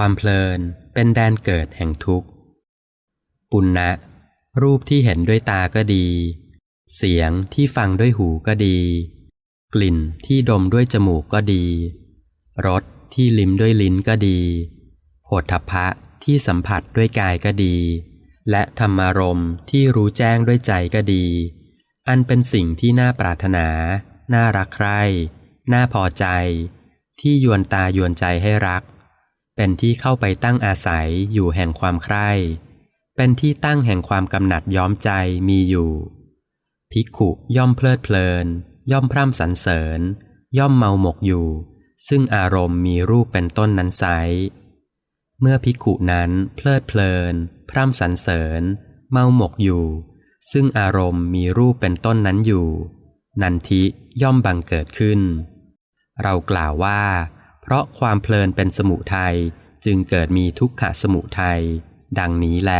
ความเพลินเป็นแดนเกิดแห่งทุกข์ ปุณณะ รูปที่เห็นด้วยตาก็ดี เสียงที่ฟังด้วยหูก็ดี กลิ่นที่ดมด้วยจมูกก็ดี รสที่ลิ้มด้วยลิ้นก็ดีโผฏฐัพะที่สัมผัสด้วยกายก็ดี และธรรมารมที่รู้แจ้งด้วยใจก็ดี อันเป็นสิ่งที่น่าปรารถนา น่ารักใคร่ น่าพอใจ ที่ยวนตายวนใจให้รัก เป็นที่เข้าไปตั้งอาศัยอยู่แห่งความใคร่เป็นที่ตั้งแห่งความกำหนัดย้อมใจมีอยู่ ภิกขุย่อมเพลิดเพลิน ย่อมพร่ำสรรเสริญ ย่อมเมาหมกอยู่ ซึ่งอารมณ์มีรูปเป็นต้นนั้นไซเมื่อภิกขุนั้นเพลิดเพลิน พร่ำสรรเสริญ เมาหมกอยู่ ซึ่งอารมณ์มีรูปเป็นต้นนั้นอยู่ นันทิย่อมบังเกิดขึ้น เรากล่าวว่า เพราะความเพลินเป็นสมุทัยจึงเกิดมีทุกขะสมุทัยดังนี้แล